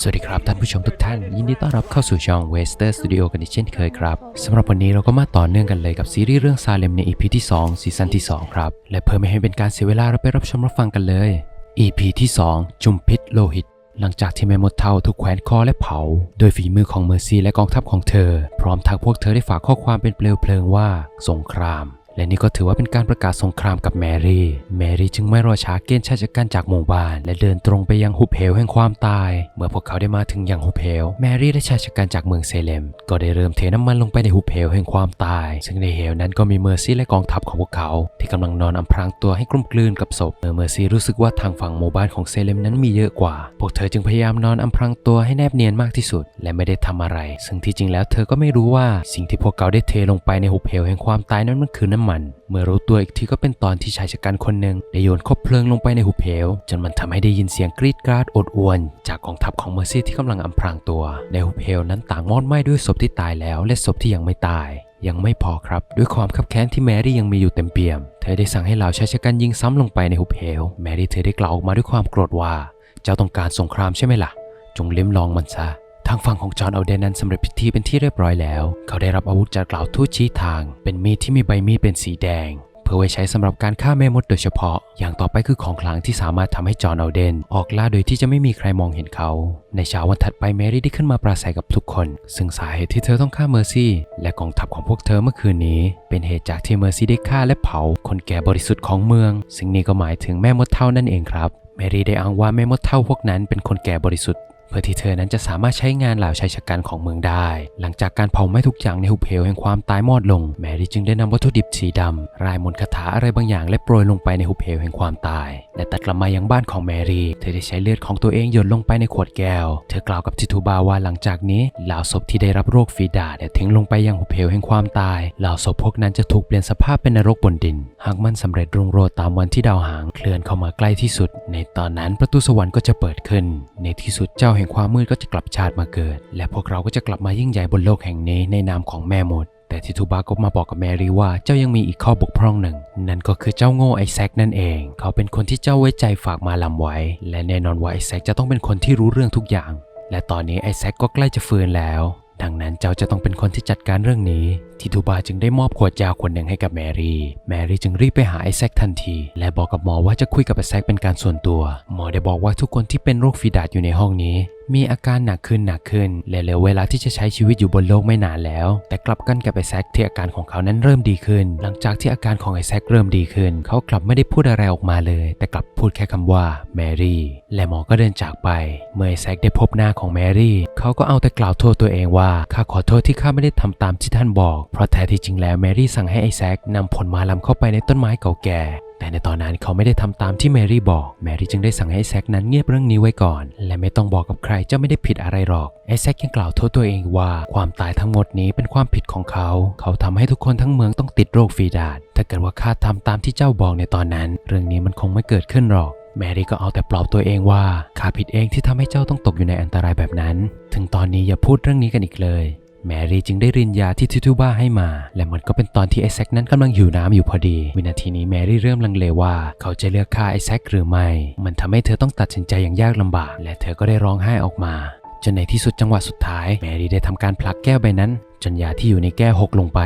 สวัสดีครับท่านผู้ชมทุกท่าน ยินดีต้อนรับเข้าสู่ช่อง Wester Studio กันอีกเช่นเคยครับสำหรับวันนี้เราก็มาต่อเนื่องกันเลยกับซีรีส์เรื่องซาเลมใน EP ที่ 2 ซีซั่นที่ 2 ครับ และเพื่อไม่ให้เป็นการเสียเวลาเราไปรับชมรับฟังกันเลย EP ที่ 2 จุมพิษโลหิต หลังจากที่แม่มดเท่าถูกแขวนคอและเผา โดยฝีมือของเมอร์ซีและกองทัพของเธอ พร้อมทั้งพวกเธอได้ฝากข้อความเป็นเปลวเพลิงว่า สงคราม และนี่ก็ถือว่าเป็นการประกาศสงครามกับแมรี่ แมรี่จึงไม่รอช้าเกณฑ์ชายชะกันจากหมู่บ้าน และเดินตรงไปยังหุบเหวแห่งความตาย เมื่อพวกเขาได้มาถึงยังหุบเหว แมรี่และชายชะกันจากเมืองเซเลม ก็ได้เริ่มเทน้ำมันลงไปในหุบเหวแห่งความตาย ซึ่งในเหวนั้นก็มีเมอร์ซี่และกองทัพของพวกเขา ที่กำลังนอนอำพรางตัวให้กลุ่มกลืนกับศพเมื่อเมอร์ซี่รู้สึกว่าทางฝั่งหมู่บ้านของเซเลมนั้นมีเยอะกว่า พวกเธอจึงพยายามนอนอำพรางตัวให้แนบเนียนมากที่สุด และไม่ได้ทำอะไร ซึ่งที่จริงแล้วเธอก็ไม่รู้ว่าสิ่งที่พวกเขาได้เทลงไปในหุบเหวแห่งความตายนั้นมันคือน้ำมัน เมื่อรู้ตัวอีกทีก็เป็นตอนที่ชายชะกันคนหนึ่งได้โยนคบเพลิงลงไปในหุบเหว จนมันทำให้ได้ยินเสียงกรีดกราดอดอวน จากกองทัพของเมอร์ซี่ที่กำลังอำพรางตัว ในหุบเหวนั้นต่างมอดไหม้ด้วยศพที่ตายแล้วและศพที่ยังไม่ตายยังไม่พอครับ ด้วยความคับแค้นที่แมรี่ยังมีอยู่เต็มเปี่ยม เธอได้สั่งให้เหล่าชายชะกันยิงซ้ำลงไปในหุบเหว แมรี่เธอได้กล่าวออกมาด้วยความโกรธว่า เจ้าต้องการสงครามใช่ไหมล่ะ จงลิ้มลองมันซะ ทางฝั่งของจอห์นเอาเดนนั้นสำเร็จพิธีเป็นที่เรียบร้อยแล้ว เขาได้รับอาวุธจากกล่าวทูตชี้ทาง เป็นมีดที่มีใบมีดเป็นสีแดง เพื่อไว้ใช้สำหรับการฆ่าแม่มดโดยเฉพาะ อย่างต่อไปคือของขลังที่สามารถทำให้จอห์นเอาเดน ออกล่าโดยที่จะไม่มีใครมองเห็นเขา ในเช้าวันถัดไปแมรี่ได้ขึ้นมาปราศัยกับทุกคน ซึ่งสาเหตุที่เธอต้องฆ่าเมอร์ซี่และกองทัพของพวกเธอเมื่อคืนนี้ เป็นเหตุจากที่เมอร์ซี่ได้ฆ่าและเผา คนแก่บริสุทธิ์ของเมือง ซึ่งนี่ก็หมายถึงแม่มดเท่านั่นเองครับ แมรี่ได้อ้างว่าแม่มดเท่าพวกนั้นเป็นคนแก่บริสุทธิ์ เพื่อที่เธอนั้นจะสามารถใช้งานเหล่าชายชะกันของเมืองได้ หลังจากการเผาไหม้ทุกอย่างในหุบเหวแห่งความตายมอดลง แมรี่จึงได้นำวัตถุดิบสีดำรายมนต์คาถาอะไรบางอย่างและโปรยลงไปในหุบเหวแห่งความตาย และตัดกลับมายังบ้านของแมรี่ เธอได้ใช้เลือดของตัวเองหยดลงไปในขวดแก้ว เธอกล่าวกับทิทูบาว่าหลังจากนี้เหล่าศพที่ได้รับโรคฝีดาษเนี่ยทิ้งลงไปยังหุบเหวแห่งความตาย เหล่าศพพวกนั้นจะถูกเปลี่ยนสภาพเป็นนรกบนดิน หากมันสำเร็จรุ่งโรจน์ตามวันที่ดาวหางเคลื่อนเข้ามาใกล้ที่สุด ในตอนนั้นประตูสวรรค์ก็จะเปิดขึ้น ในที่สุดเจ้าแห่งความมืดก็จะกลับชาติมาเกิด และพวกเราก็จะกลับมายิ่งใหญ่บนโลกแห่งนี้ในนามของแม่มด แต่ทิทูบาก็มาบอกกับแมรี่ว่าเจ้ายังมีอีกข้อบกพร่องหนึ่ง นั่นก็คือเจ้าโง่ไอแซคนั่นเอง เขาเป็นคนที่เจ้าไว้ใจฝากมาลำไว้ และแน่นอนว่าไอแซคจะต้องเป็นคนที่รู้เรื่องทุกอย่าง และตอนนี้ไอแซคก็ใกล้จะฟื้นแล้ว ดังนั้นเจ้าจะต้องเป็นคนที่จัดการเรื่องนี้ ทิทูบาจึงได้มอบขวดยาขวดหนึ่งให้กับแมรี่ แมรี่จึงรีบไปหาไอแซคทันที และบอกกับหมอว่าจะคุยกับไอแซคเป็นการส่วนตัว หมอได้บอกว่าทุกคนที่เป็นโรคฟีดาดอยู่ในห้องนี้ มีอาการหนักขึ้นหนักขึ้นและเหลือเวลาที่จะใช้ชีวิตอยู่บนโลกไม่นานแล้ว แต่กลับกันกับไอแซคที่อาการของเขานั้นเริ่มดีขึ้น หลังจากที่อาการของไอแซคเริ่มดีขึ้น เขากลับไม่ได้พูดอะไรออกมาเลย แต่กลับพูดแค่คำว่าแมรี่และหมอก็เดินจากไป เมื่อไอแซคได้พบหน้าของแมรี่ เขาก็เอาแต่กล่าวโทษตัวเองว่าข้าขอโทษที่ข้าไม่ได้ทำตามที่ท่านบอก เพราะแท้ที่จริงแล้วแมรี่สั่งให้ไอแซคนำผลมาลำเข้าไปในต้นไม้เก่าแก่ แต่ในตอนนั้นเขาไม่ได้ทำตามที่แมรี่บอก แมรี่จึงได้สั่งให้แซกนั้นเงียบเรื่องนี้ไว้ก่อน และไม่ต้องบอกกับใครเจ้าไม่ได้ผิดอะไรหรอกไอแซกยังกล่าวโทษตัวเองว่า ความตายทั้งหมดนี้เป็นความผิดของเขา เขาทำให้ทุกคนทั้งเมืองต้องติดโรคฟีดาดถ้าเกิดว่าข้าทำตามที่เจ้าบอกในตอนนั้น เรื่องนี้มันคงไม่เกิดขึ้นหรอกแมรี่ก็เอาแต่ปลอบตัวเองว่าข้าผิดเองที่ทำให้เจ้าต้องตกอยู่ในอันตรายแบบนั้น ถึงตอนนี้อย่าพูดเรื่องนี้กันอีกเลย แมรี่จึงได้รินยาที่ทิทูบ้าให้มา และมันก็เป็นตอนที่ไอแซคนั้นกำลังหิวน้ำอยู่พอดี วินาทีนี้แมรี่เริ่มลังเลว่าเขาจะเลือกฆ่าไอแซคหรือไม่ มันทำให้เธอต้องตัดสินใจอย่างยากลำบาก และเธอก็ได้ร้องไห้ออกมาจนในที่สุดจังหวะสุดท้าย แมรี่ได้ทำการผลักแก้วใบนั้น จนยาที่อยู่ในแก้วหกลงไป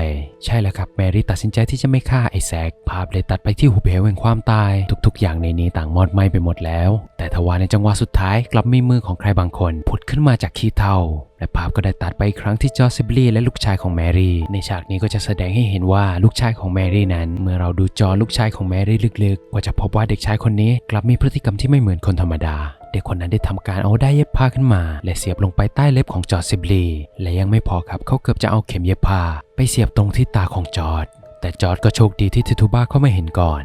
ใช่แล้วครับแมรี่ตัดสินใจที่จะไม่ฆ่าไอแซคภาพเลยตัดไปที่หุบเหวแห่งความตาย ทุกๆ อย่างในนี้ต่างมอดไหม้ไปหมดแล้ว แต่ทว่าในจังหวะสุดท้ายกลับมีมือของใครบางคนผุดขึ้นมาจากขี้เถ้าและภาพก็ได้ตัดไปอีกครั้งที่จอร์ซิบลีและลูกชายของแมรี่ ในฉากนี้ก็จะแสดงให้เห็นว่าลูกชายของแมรี่นั้น เมื่อเราดูจอลูกชายของแมรี่ลึกๆ ก็จะพบว่าเด็กชายคนนี้กลับมีพฤติกรรมที่ไม่เหมือนคนธรรมดา เด็กคนนั้นได้ทำการเอาได้เย็บผ้าขึ้นมา และเสียบลงไปใต้เล็บของจอร์ซิบลีและยังไม่พอครับเขาเกือบจะเอาเข็มเย็บผ้า ไปเสียบตรงที่ตาของจอร์ดแต่จอร์ดก็โชคดีที่ทิทูบ้าเขาไม่เห็นก่อน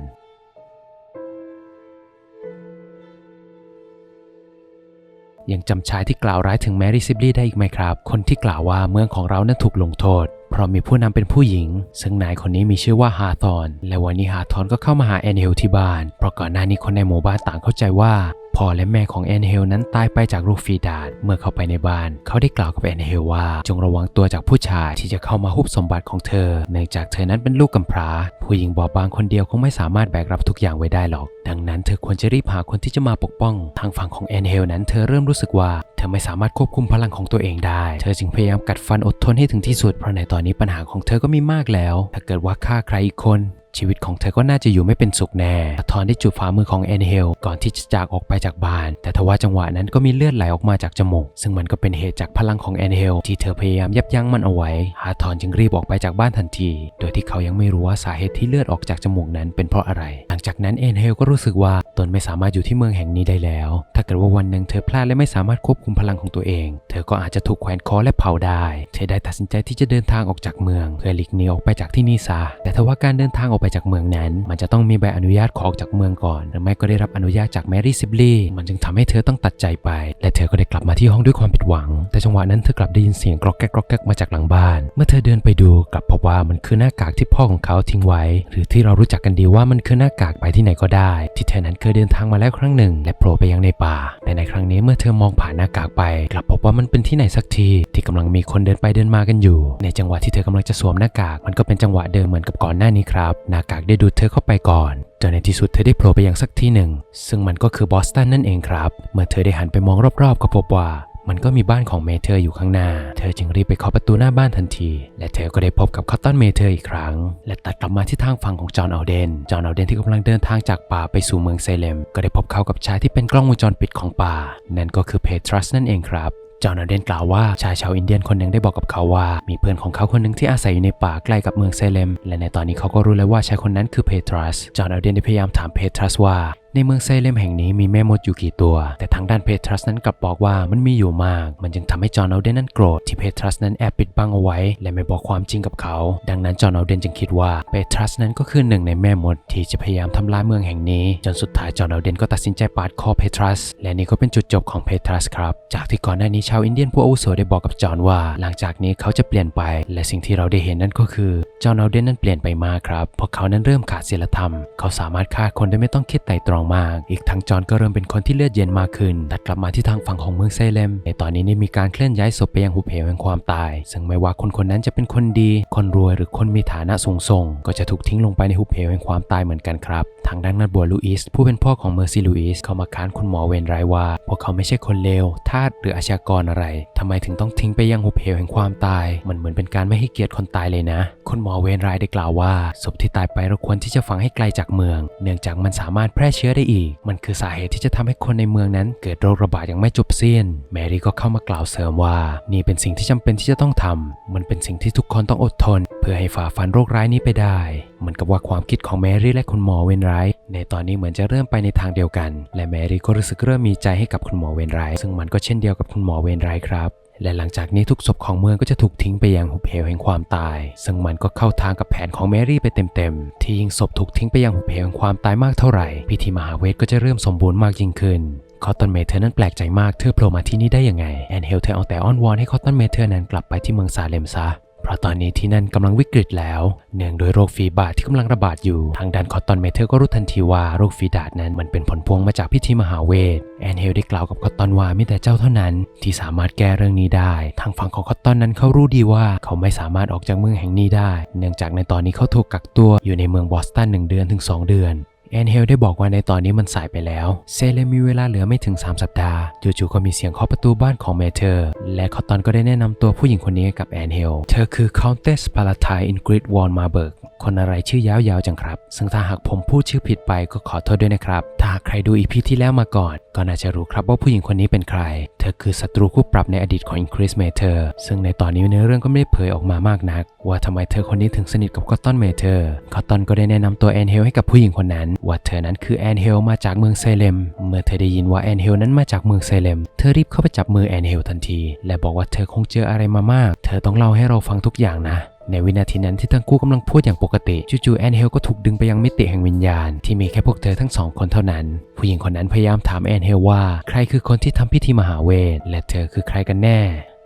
ยังจำชายที่กล่าวร้ายถึงแมรี่ซิบลีได้อีกไหมครับ คนที่กล่าวว่าเมืองของเรานั้นถูกลงโทษ เพราะมีผู้นำเป็นผู้หญิง ซึ่งนายคนนี้มีชื่อว่าฮาธอน และวันนี้ฮาธอนก็เข้ามาหาแอนเฮลที่บ้าน เพราะก่อนหน้านี้คนในหมู่บ้านต่างเข้าใจว่า พ่อและแม่ของแอนเฮลนั้นตายไปจากโรคฝีดาษเมื่อเข้าไปในบ้าน เขาได้กล่าวกับแอนเฮลว่า จงระวังตัวจากผู้ชายที่จะเข้ามาฮุบสมบัติของเธอ เนื่องจากเธอนั้นเป็นลูกกำพร้า ผู้หญิงบอบบางคนเดียวคงไม่สามารถแบกรับทุกอย่างไว้ได้หรอก ดังนั้นเธอควรจะรีบหาคนที่จะมาปกป้อง ทางฝั่งของแอนเฮลนั้นเธอเริ่มรู้สึกว่าเธอไม่สามารถควบคุมพลังของตัวเองได้ เธอจึงพยายามกัดฟันอดทนให้ถึงที่สุด เพราะในตอนนี้ปัญหาของเธอก็มีมากแล้ว ถ้าเกิดว่าฆ่าใครอีกคน ชีวิตของเธอก็น่าจะอยู่ไม่เป็นสุขแน่อาทอนได้จูบฝ่ามือของแอนเฮลก่อนที่จะจากออกไปจากบ้าน แต่ทว่าจังหวะนั้นก็มีเลือดไหลออกมาจากจมูก ซึ่งมันก็เป็นเหตุจากพลังของแอนเฮลที่เธอพยายามยับยั้งมันเอาไว้อาทอนจึงรีบออกไปจากบ้านทันที โดยที่เขายังไม่รู้ว่าสาเหตุที่เลือดออกจากจมูกนั้นเป็นเพราะอะไร หลังจากนั้นแอนเฮลก็รู้สึกว่าตนไม่สามารถอยู่ที่เมืองแห่งนี้ได้แล้ว ถ้าเกิดว่าวันหนึ่งเธอพลาดและไม่สามารถควบคุมพลังของตัวเอง เธอก็อาจจะถูกแขวนคอและเผาได้ เธอได้ตัดสินใจที่จะเดินทางออกจากเมือง เพื่อหลีกหนีออกไปจากที่นี่ซะแต่ทว่าการเดินทางออกไปจากเมืองนั้น มันจะต้องมีใบอนุญาตขอออกจากเมืองก่อน หรือไม่ก็ได้รับอนุญาตจากแมรี่ซิบลีมันจึงทำให้เธอต้องตัดใจไป และเธอก็ได้กลับมาที่ห้องด้วยความผิดหวัง แต่จังหวะนั้นเธอกลับได้ยินเสียงกรอกแก๊กกรอกแก๊กมาจากหลังบ้าน เมื่อเธอเดินไปดูกลับพบว่ามันคือหน้ากากที่พ่อของเขาทิ้งไว้ หรือที่เรารู้จักกันดีว่ามันคือหน้ากากไปที่ไหนก็ได้ ที่เธอนั้นเคยเดินทางมาแล้วครั้งหนึ่ง และโผล่ไปยังในป่า แต่ในครั้งนี้เมื่อเธอมองผ่านหน้ากากไป กลับพบว่ามันเป็นที่ไหนสักที ที่กำลังมีคนเดินไปเดินมากันอยู่ ในจังหวะที่เธอกำลังจะสวมหน้ากากมันก็เป็นจังหวะเดิมเหมือนกับก่อนหน้านี้ครับนากากได้ดูดเธอเข้าไปก่อนจนในที่สุดเธอได้โผล่ไปยังสักที่หนึ่ง ซึ่งมันก็คือบอสตันนั่นเองครับ เมื่อเธอได้หันไปมองรอบๆ ก็พบว่ามันก็มีบ้านของเมเธอร์อยู่ข้างหน้า เธอจึงรีบไปเคาะประตูหน้าบ้านทันที และเธอก็ได้พบกับคอตตันเมเธอร์อีกครั้ง และตัดกลับมาที่ทางฝั่งของจอห์นเอัลเดน จอห์นเอัลเดนที่กำลังเดินทางจากป่าไปสู่เมืองเซเลม ก็ได้พบเขากับชายที่เป็นกล้องวงจรปิดของป่า นั่นก็คือเพทรัสนั่นเองครับ จอห์นเดนกล่าวว่าชายชาวอินเดียนคนหนึ่งได้บอกกับเขาว่า มีเพื่อนของเขาคนหนึ่งที่อาศัยอยู่ในป่าใกล้กับเมืองเซเลม และในตอนนี้เขาก็รู้แล้วว่าชายคนนั้นคือเพทรัสจอห์นเดนได้พยายามถามเพทรัสว่า ในเมืองไซเลมแห่งนี้มีแม่มดอยู่กี่ตัว แต่ทางด้านเพทรัสนั้นกลับบอกว่ามันมีอยู่มาก มันจึงทำให้จอห์นเอัลเดนนั้นโกรธที่เพทรัสนั้นแอบปิดบังเอาไว้ และไม่บอกความจริงกับเขา ดังนั้นจอห์นเอัลเดนจึงคิดว่าเพทรัสนั้นก็คือหนึ่งในแม่มดที่จะพยายามทำลายเมืองแห่งนี้ จนสุดท้ายจอห์นเอัลเดนก็ตัดสินใจปาดคอเพทรัส และนี่ก็เป็นจุดจบของเพทรัสครับ จากที่ก่อนหน้านี้ชาวอินเดียนผู้อาวุโสได้บอกกับจอห์นว่า หลังจากนี้เขาจะเปลี่ยนไป และสิ่งที่เราได้เห็นนั่นก็คือ จอห์นเดนนั้นเปลี่ยนไปมากครับเพราะเขานั้นเริ่มขาดศีลธรรม เขาสามารถฆ่าคนโดยไม่ต้องคิดไตร่ตรองมาก อีกทั้งจอห์นก็เริ่มเป็นคนที่เลือดเย็นมากขึ้นตัดกลับมาที่ทางฝั่งของเมืองไซเลม ในตอนนี้ได้มีการเคลื่อนย้ายศพไปยังหุบเหวแห่งความตาย ซึ่งไม่ว่าคนคนนั้นจะเป็นคนดี คนรวยหรือคนมีฐานะสูงส่ง ก็จะถูกทิ้งลงไปในหุบเหวแห่งความตายเหมือนกันครับ ทางด้านนัดบัวลูอิสผู้เป็นพ่อของเมอร์ซีลูอิสเข้ามาค้านคุณหมอเวนไรว่า พวกเขาไม่ใช่คนเลวทาสหรืออาชญากรอะไรทำไมถึงต้องทิ้งไปยังหุบเหวแห่งความตาย มันเหมือนเป็นการไม่ให้เกียรติคนตายเลยนะ คุณหมอเวนไรายได้กล่าวว่าศพที่ตายไปเราควรที่จะฝังให้ไกลจากเมือง เนื่องจากมันสามารถแพร่เชื้อได้อีก มันคือสาเหตุที่จะทำให้คนในเมืองนั้น เกิดโรคระบาดอย่างไม่จบสิ้น แมรี่ก็เข้ามากล่าวเสริมว่า นี่เป็นสิ่งที่จำเป็นที่จะต้องทำมันเป็นสิ่งที่ทุกคนต้องอดทน เพื่อให้ฝ่าฟันโรคร้ายนี้ไปได้ เหมือนกับว่าความคิดของแมรี่และคุณหมอเวนไรท์ในตอนนี้เหมือนจะเริ่มไปในทางเดียวกัน และแมรี่ก็รู้สึกเริ่มมีใจให้กับคุณหมอเวนไรท์ซึ่งมันก็เช่นเดียวกับคุณหมอเวนไรท์ครับ และหลังจากนี้ทุกศพของเมืองก็จะถูกทิ้งไปยังหุบเหวแห่งความตาย ซึ่งมันก็เข้าทางกับแผนของแมรี่ไปเต็มๆ ที่ยิ่งศพถูกทิ้งไปยังหุบเหวแห่งความตายมากเท่าไหร่ พิธีมหาเวทก็จะเริ่มสมบูรณ์มากยิ่งขึ้นคอตตันเมเธอร์นั้นแปลกใจมากเธอโผล่มาที่นี่ได้ยังไงแอนเฮลเธอเอาแต่อ้อนวอนให้คอตตันเมเธอร์นั้นกลับไปที่เมืองซาเลมซะ เพราะตอนนี้ที่นั่นกำลังวิกฤตแล้ว เนื่องโดยโรคฝีบาดที่กำลังระบาดอยู่ ทางด้านคอตตอนเมเธอร์ก็รู้ทันทีว่าโรคฝีดาดนั้นมันเป็นผลพวงมาจากพิธีมหาเวท แอนเฮลได้กล่าวกับคอตตอนว่ามีแต่เจ้าเท่านั้น ที่สามารถแก้เรื่องนี้ได้ ทางฝั่งของคอตตอนนั้นเขารู้ดีว่าเขาไม่สามารถออกจากเมืองแห่งนี้ได้ เนื่องจากในตอนนี้เขาถูกกักตัวอยู่ในเมืองบอสตันหนึ่งเดือนถึงสองเดือน แอนเฮลได้บอกว่าในตอนนี้มันสายไปแล้ว เซเลมีเวลาเหลือไม่ถึง 3 สัปดาห์ จู่ๆก็มีเสียงเคาะประตูบ้านของเมเธอร์ และคอตตอนก็ได้แนะนำตัวผู้หญิงคนนี้ให้กับแอนเฮล เธอคือ Countess Palatine Ingrid Von Marburg คนอะไรชื่อยาวๆจังครับ ซึ่งถ้าหากผมพูดชื่อผิดไปก็ขอโทษด้วยนะครับ ถ้าหากใครดูอีพีที่แล้วมาก่อน ก็น่าจะรู้ครับว่าผู้หญิงคนนี้เป็นใคร เธอคือศัตรูคู่ปรับในอดีตของ Ingrid Mater ซึ่งในตอนนี้เนื้อเรื่องก็ไม่ได้เผยออกมามากนัก ว่าทำไมเธอคนนี้ถึงสนิทกับคอตตอนเมเธอร์ คอตตอนก็ได้แนะนำตัวแอนเฮลให้กับผู้หญิงคนนั้นว่าเธอนั้นคือแอนเฮลมาจากเมืองเซเลม เมื่อเธอได้ยินว่าแอนเฮลนั้นมาจากเมืองเซเลม เธอรีบเข้าไปจับมือแอนเฮลทันที และบอกว่าเธอคงเจออะไรมามาก เธอต้องเล่าให้เราฟังทุกอย่างนะในวินาทีนั้นที่ทั้งคู่กำลังพูดอย่างปกติจู่ๆแอนเฮลก็ถูกดึงไปยังมิติแห่งวิญญาณ ที่มีแค่พวกเธอทั้งสองคนเท่านั้น ผู้หญิงคนนั้นพยายามถามแอนเฮลว่า ใครคือคนที่ทำพิธีมหาเวท และเธอคือใครกันแน่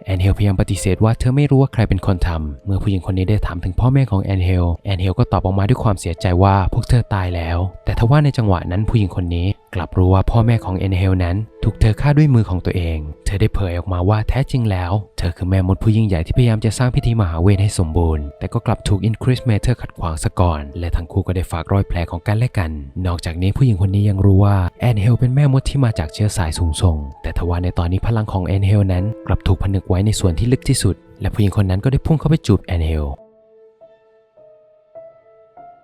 แอนเฮลพยายามปฏิเสธว่าเธอไม่รู้ว่าใครเป็นคนทำเมื่อผู้หญิงคนนี้ได้ถามถึงพ่อแม่ของแอนเฮล แอนเฮลก็ตอบออกมาด้วยความเสียใจว่าพวกเธอตายแล้ว แต่ทว่าในจังหวะนั้นผู้หญิงคนนี้ กลับรู้ว่าพ่อแม่ของเอนเฮลนั้น ถูกเธอฆ่าด้วยมือของตัวเอง เธอได้เผยออกมาว่าแท้จริงแล้ว เธอคือแม่มดผู้ยิ่งใหญ่ที่พยายามจะสร้างพิธีมหาเวทให้สมบูรณ์ แต่ก็กลับถูกอินคริสเมเทอร์ขัดขวางซะก่อน และทั้งคู่ก็ได้ฝากรอยแผลของกันและกัน นอกจากนี้ผู้หญิงคนนี้ยังรู้ว่าแอนเฮลเป็นแม่มดที่มาจากเชื้อสายสูงส่ง แต่ทว่าในตอนนี้พลังของแอนเฮลนั้น กลับถูกผนึกไว้ในส่วนที่ลึกที่สุด และผู้หญิงคนนั้นก็ได้พุ่งเข้าไปจูบแอนเฮล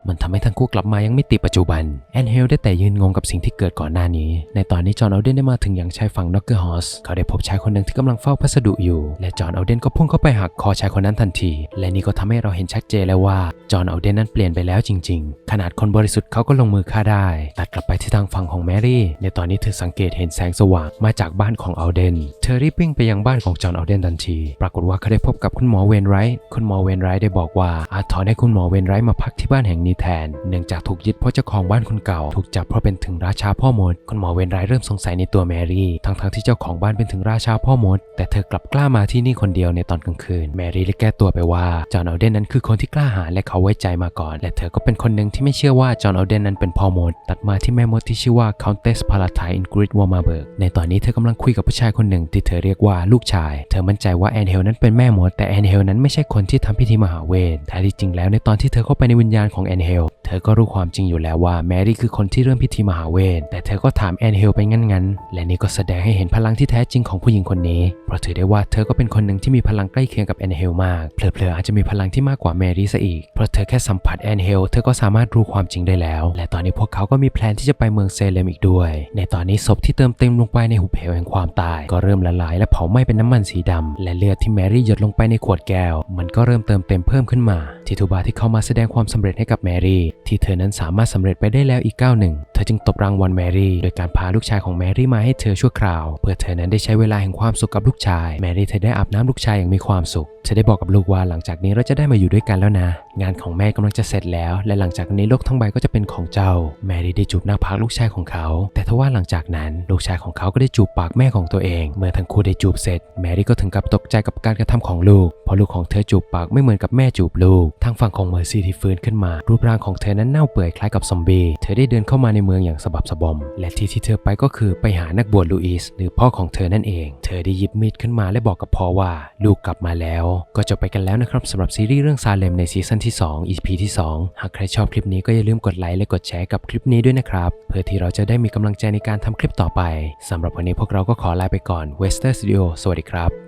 มันทำให้ทั้งคู่กลับมายังมิติปัจจุบัน แอนเฮลได้แต่ยืนงงกับสิ่งที่เกิดก่อนหน้านี้ ในตอนนี้จอห์นเอาเดนได้มาถึงยังชายฝั่งน็อกเกอร์ฮอสเขาได้พบชายคนหนึ่งที่กำลังเฝ้าพัสดุอยู่ และจอห์นเอาเดนก็พุ่งเข้าไปหักคอชายคนนั้นทันที และนี่ก็ทำให้เราเห็นชัดเจนแล้วว่าจอห์นเอาเดนนั้นเปลี่ยนไปแล้วจริง ๆ ขนาดคนบริสุทธิ์เขาก็ลงมือฆ่าได้ ตัดกลับไปที่ทางฝั่งของแมรี่ ในตอนนี้เธอสังเกตเห็นแสงสว่างมาจากบ้านของเอาเดน เธอรีบวิ่งไปยังบ้านของจอห์นเอาเดนทันที ปรากฏว่าเขาได้พบกับคุณหมอเวนไรท์คุณหมอเวนไรท์ได้บอกว่าอาจถอนให้คุณหมอเวนไรท์มาพักที่บ้านแห่งนี้แทน เนื่องจากถูกยึดเพราะเจ้าของบ้านคนเก่า ถูกจับเพราะเป็นถึงราชาพ่อมด คุณหมอเวนไรเริ่มสงสัยในตัวแมรี่ ทั้งๆที่เจ้าของบ้านเป็นถึงราชาพ่อมด แต่เธอกลับกล้ามาที่นี่คนเดียวในตอนกลางคืน แมรี่เลยแก้ตัวไปว่าจอห์นเอาเดนนั้นคือคนที่กล้าหาญและเขาไว้ใจมาก่อน และเธอก็เป็นคนหนึ่งที่ไม่เชื่อว่าจอห์นเอาเดนนั้นเป็นพ่อมด ตัดมาที่แม่มดที่ชื่อว่า Countess Palatine Ingrid w a r m a b e r g ในตอนนี้เธอกำลังคุยกับผู้ชายคนหนึ่งที่เธอเรียกว่าลูกชาย เธอมั่นใจว่าแอนเฮลนั้นเป็นแม่มดแต่แอนเฮลนั้นไม่ใช่คนที่ทำพิธีมหาเวทแท้ที่จริงแล้วในตอนที่เธอเข้าไปในวิญญาณของแอนเฮล เธอก็รู้ความจริงอยู่แล้วว่าแมรี่คือคนที่เริ่มพิธีมหาเวท แต่เธอก็ถามแอนเฮลไปงั้นๆ และนี่ก็แสดงให้เห็นพลังที่แท้จริงของผู้หญิงคนนี้ เพราะถือได้ว่าเธอก็เป็นคนหนึ่งที่มีพลังใกล้เคียงกับแอนเฮลมาก เผลอๆอาจจะมีพลังที่มากกว่าแมรี่ซะอีก เพราะเธอแค่สัมผัสแอนเฮล เธอก็สามารถรู้ความจริงได้แล้ว และตอนนี้พวกเขาก็มีแพลนที่จะไปเมืองเซเลมอีกด้วย ในตอนนี้ศพที่เติมเต็มลงไปในหุบเหวแห่งความตาย ก็เริ่มละลายและเผาไหม้เป็นน้ำมันสีดำและเลือดที่แมรี่หยดลงไปในขวดแก้ว มันก็เริ่มเติมเต็มเพิ่มขึ้นมาทิทูบาที่เข้ามาแสดงความสำเร็จให้กับแมรี่ที่เธอนั้นสามารถสำเร็จไปได้แล้วอีกก้าวหนึ่ง เธอจึงตบรางวัลแมรี่โดยการพาลูกชายของแมรี่มาให้เธอชั่วคราว เพื่อเธอนั้นได้ใช้เวลาแห่งความสุขกับลูกชาย แมรี่เธอได้อาบน้ำลูกชายอย่างมีความสุข เธอได้บอกกับลูกว่าหลังจากนี้เราจะได้มาอยู่ด้วยกันแล้วนะ งานของแม่กำลังจะเสร็จแล้ว และหลังจากนี้โลกทั้งใบก็จะเป็นของเจ้า แมรี่ได้จูบหน้าผากลูกชายของเขา แต่ทว่าหลังจากนั้นลูกชายของเขาก็ได้จูบปากแม่ของตัวเอง เมื่อทั้งคู่ได้จูบเสร็จ แมรี่ก็ถึงกับตกใจกับการกระทำของลูกเพราะลูกของเธอจูบปากไม่เหมือนกับแม่จูบลูกทางฝั่งของเมอร์ซี่ที่ฟื้นขึ้นมา รูปร่างของเธอนั้นเน่าเปื่อยคล้ายกับซอมบี้เธอได้เดินเข้ามาในเมืองอย่างสะบับสะบอม และที่ที่เธอไปก็คือไปหานักบวชลูอิสหรือพ่อของเธอนั่นเอง เธอได้หยิบมีดขึ้นมาและบอกกับพ่อว่า ลูกกลับมาแล้ว ก็จบไปกันแล้วนะครับสำหรับซีรีส์เรื่องซาเลมในซีซั่นที่ 2 EP ที่ 2 หากใครชอบคลิปนี้ก็อย่าลืมกดไลค์และกดแชร์กับคลิปนี้ด้วยนะครับ เพื่อที่เราจะได้มีกำลังใจในการทำคลิปต่อไปสำหรับวันนี้พวกเราก็ขอลาไปก่อน Wester Studio สวัสดีครับ